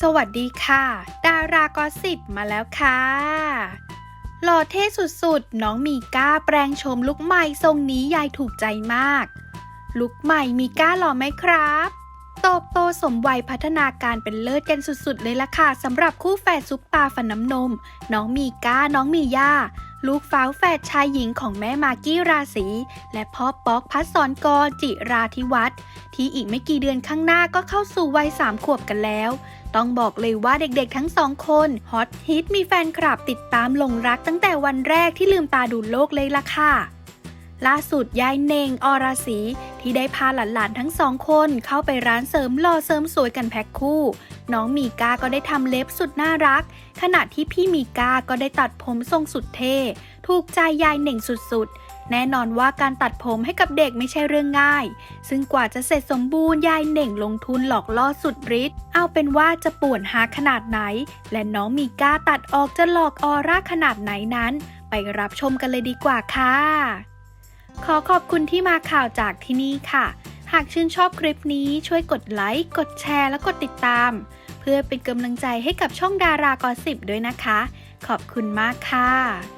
สวัสดีค่ะ ดารากอสิบมาแล้วค่ะ หล่อเท่สุดๆ น้องมีก้าแปลงชมลุกใหม่ทรงนี้ยายถูกใจมาก ลุกใหม่มีก้าหล่อไหมครับโตบโตสมวัยพัฒนาการเป็นเลิศกันสุดๆ เลยล่ะค่ะสำหรับคู่แฝดซุปตาฟันน้ำนม น้องมีก้าน้องมีย่า ลูกฝาแฝดชายหญิงของแม่มากกี้ราศีและพ่อป๊อกพัศรกรจิราธิวัฒน์ที่อีกไม่กี่เดือนข้างหน้าก็เข้าสู่วัยสามขวบกันแล้ว ต้องบอกเลยว่าเด็กๆทั้งสองคนฮอตฮิตมีแฟนคลับติดตามหลงรักตั้งแต่วันแรกที่ลืมตาดูโลกเลยล่ะค่ะ ล่าสุดยายเนงอรศรีที่ได้พาหลานๆทั้งสองคนเข้าไปร้านเสริมหล่อเสริมสวยกันแพ็คคู่ น้องมีกาก็ได้ทำเล็บสุดน่ารัก ขณะที่พี่มีกาก็ได้ตัดผมทรงสุดเท่ถูกใจยายเน่งสุดๆ แน่นอนว่าการตัดผมให้กับเด็กไม่ใช่เรื่องง่าย ซึ่งกว่าจะเสร็จสมบูรณ์ยายเน่งลงทุนหลอกล่อสุดฤทธิ์เอาเป็นว่าจะป่วนหาขนาดไหน และน้องมีกาตัดออกจะหลอกออร่าขนาดไหนนั้น ไปรับชมกันเลยดีกว่าค่ะ ขอขอบคุณที่มาข่าวจากที่นี่ค่ะ หากชื่นชอบคลิปนี้ช่วยกดไลค์ กดแชร์ และกดติดตาม เพื่อเป็นกำลังใจให้กับช่องดารากอสิบด้วยนะคะ ขอบคุณมากค่ะ